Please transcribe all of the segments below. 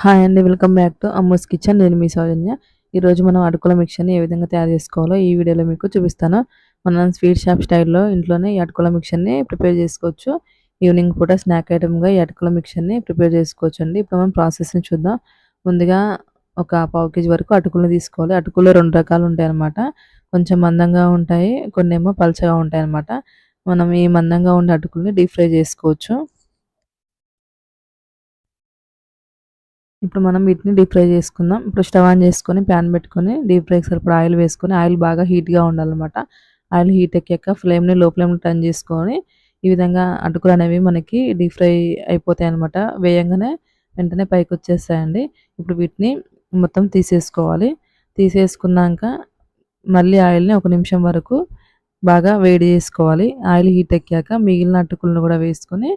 Hi అండి welcome back to Ammu's kitchen. నేను మీ సౌజన్య. ఈరోజు మనం అటుకుల మిక్చర్ని ఏ విధంగా తయారు చేసుకోవాలో ఈ వీడియోలో మీకు చూపిస్తాను. మనం స్వీట్ షాప్ స్టైల్లో ఇంట్లోనే ఈ అటుకుల మిక్చర్ని ప్రిపేర్ చేసుకోవచ్చు. ఈవినింగ్ పూట స్నాక్ ఐటమ్గా ఈ అటుకుల మిక్చర్ని ప్రిపేర్ చేసుకోవచ్చు అండి. ఇప్పుడు మనం ప్రాసెస్ని చూద్దాం. ముందుగా ఒక పావు కేజీ వరకు అటుకులు తీసుకోవాలి. అటుకులు రెండు రకాలు ఉంటాయి అన్నమాట కొంచెం మందంగా ఉంటాయి కొన్ని ఏమో పలచగా ఉంటాయి అన్నమాట మనం ఈ మందంగా ఉండే అటుకుల్ని డీప్ ఫ్రై చేసుకోవచ్చు. ఇప్పుడు మనం వీటిని డీప్ ఫ్రై చేసుకుందాం. ఇప్పుడు స్టవ్ ఆన్ చేసుకొని ప్యాన్ పెట్టుకొని డీప్ ఫ్రైకి సరిపడా ఆయిల్ వేసుకొని ఆయిల్ బాగా హీట్గా ఉండాలన్నమాట. ఆయిల్ హీట్ ఎక్కాక ఫ్లేమ్ని లో ఫ్లేమ్ని టర్న్ చేసుకొని ఈ విధంగా అటుకులు అనేవి మనకి డీప్ ఫ్రై అయిపోతాయి అనమాట వేయంగానే వెంటనే పైకి వచ్చేస్తాయండి. ఇప్పుడు వీటిని మొత్తం తీసేసుకోవాలి. తీసేసుకున్నాక మళ్ళీ ఆయిల్ని ఒక నిమిషం వరకు బాగా వేడి చేసుకోవాలి. ఆయిల్ హీట్ ఎక్కాక మిగిలిన అటుకులను కూడా వేసుకొని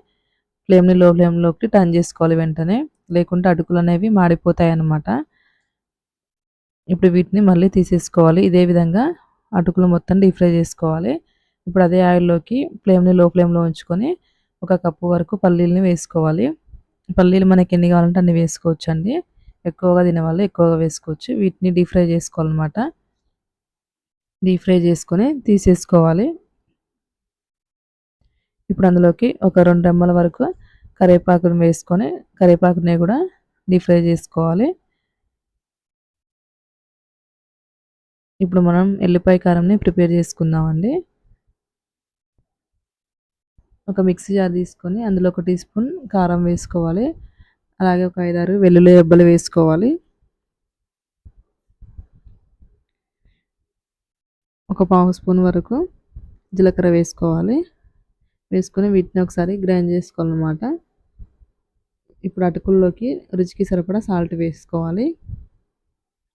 ఫ్లేమ్ని లో ఫ్లేమ్లోకి టర్న్ చేసుకోవాలి వెంటనే. లేకుంటే అటుకులు అనేవి మాడిపోతాయి అన్నమాట ఇప్పుడు వీటిని మళ్ళీ తీసేసుకోవాలి. ఇదే విధంగా అటుకులు మొత్తం డీప్ ఫ్రై చేసుకోవాలి. ఇప్పుడు అదే ఆయిల్లోకి ఫ్లేమ్ని లో ఫ్లేమ్లో ఉంచుకొని ఒక కప్పు వరకు పల్లీలని వేసుకోవాలి. పల్లీలు మనకి ఎన్ని కావాలంటే అన్ని వేసుకోవచ్చు అండి ఎక్కువగా తినేవాళ్ళు ఎక్కువగా వేసుకోవచ్చు. వీటిని డీప్ ఫ్రై చేసుకోవాలన్నమాట. డీప్ ఫ్రై చేసుకొని తీసేసుకోవాలి. ఇప్పుడు అందులోకి ఒక రెండు రెమ్మల వరకు కరివేపాకును వేసుకొని కరివేపాకుని కూడా డీప్ ఫ్రై చేసుకోవాలి. ఇప్పుడు మనం ఎల్లిపాయ కారంని ప్రిపేర్ చేసుకుందామండి. ఒక మిక్సీ జార్ తీసుకొని అందులో ఒక టీ స్పూన్ కారం వేసుకోవాలి. అలాగే ఒక ఐదారు వెల్లుల్లి రెబ్బలు వేసుకోవాలి. ఒక పావు స్పూన్ వరకు జీలకర్ర వేసుకోవాలి. వేసుకొని వీటిని ఒకసారి గ్రైండ్ చేసుకోవాలన్నమాట. ఇప్పుడు అటుకుల్లోకి రుచికి సరిపడా సాల్ట్ వేసుకోవాలి.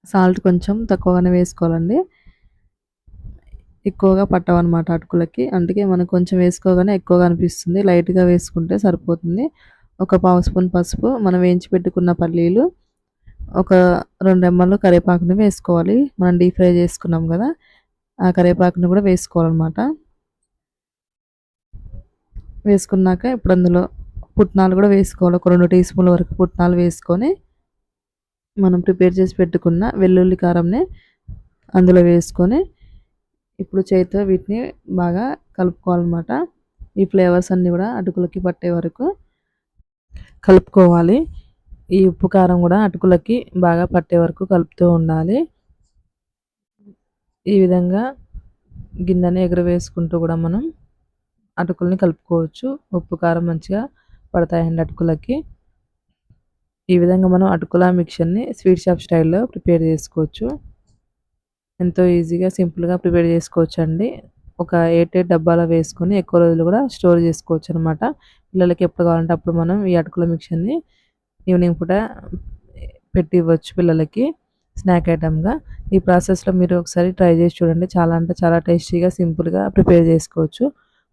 సాల్ట్ కొంచెం తక్కువగానే వేసుకోవాలండి. ఎక్కువగా పట్టవన్నమాట అటుకులకి. అందుకే మనం కొంచెం వేసుకోగానే ఎక్కువగా అనిపిస్తుంది. లైట్గా వేసుకుంటే సరిపోతుంది. ఒక పావు స్పూన్ పసుపు మనం వేయించి పెట్టుకున్న పల్లీలు ఒక రెండు ఎమ్మలు కరివేపాకుని వేసుకోవాలి. మనం డీప్ ఫ్రై చేసుకున్నాం కదా ఆ కరివేపాకుని కూడా వేసుకోవాలన్నమాట. వేసుకున్నాక ఇప్పుడు అందులో పుట్నాలు కూడా వేసుకోవాలి. ఒక రెండు టీ స్పూన్ల వరకు పుట్నాలు వేసుకొని మనం ప్రిపేర్ చేసి పెట్టుకున్న వెల్లుల్లి కారంని అందులో వేసుకొని ఇప్పుడు చేతితో వీటిని బాగా కలుపుకోవాలన్నమాట. ఈ ఫ్లేవర్స్ అన్నీ కూడా అటుకులకి పట్టే వరకు కలుపుకోవాలి. ఈ ఉప్పు కారం కూడా అటుకులకి బాగా పట్టే వరకు కలుపుతూ ఉండాలి. ఈ విధంగా గిన్నెని ఎగురవేసుకుంటూ కూడా మనం అటుకుల్ని కలుపుకోవచ్చు. ఉప్పు కారం మంచిగా పడతాయండి అటుకులకి. ఈ విధంగా మనం అటుకుల మిక్చర్ని స్వీట్ షాప్ స్టైల్లో ప్రిపేర్ చేసుకోవచ్చు. ఎంతో ఈజీగా సింపుల్గా ప్రిపేర్ చేసుకోవచ్చు అండి ఒక ఎయిట్ ఎయిట్ డబ్బాలో వేసుకొని ఎక్కువ రోజులు కూడా స్టోర్ చేసుకోవచ్చు అనమాట పిల్లలకి ఎప్పుడు కావాలంటే అప్పుడు మనం ఈ అటుకుల మిక్చర్ని ఈవినింగ్ పూట పెట్టి ఇవ్వచ్చు పిల్లలకి స్నాక్ ఐటమ్గా ఈ ప్రాసెస్లో మీరు ఒకసారి ట్రై చేసి చూడండి. చాలా అంటే చాలా టేస్టీగా సింపుల్గా ప్రిపేర్ చేసుకోవచ్చు.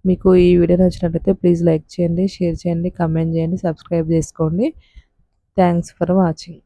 మీకు ఈ వీడియో నచ్చినట్లయితే ప్లీజ్ లైక్ చేయండి షేర్ చేయండి కమెంట్ చేయండి సబ్స్క్రైబ్ చేసుకోండి. Thanks for watching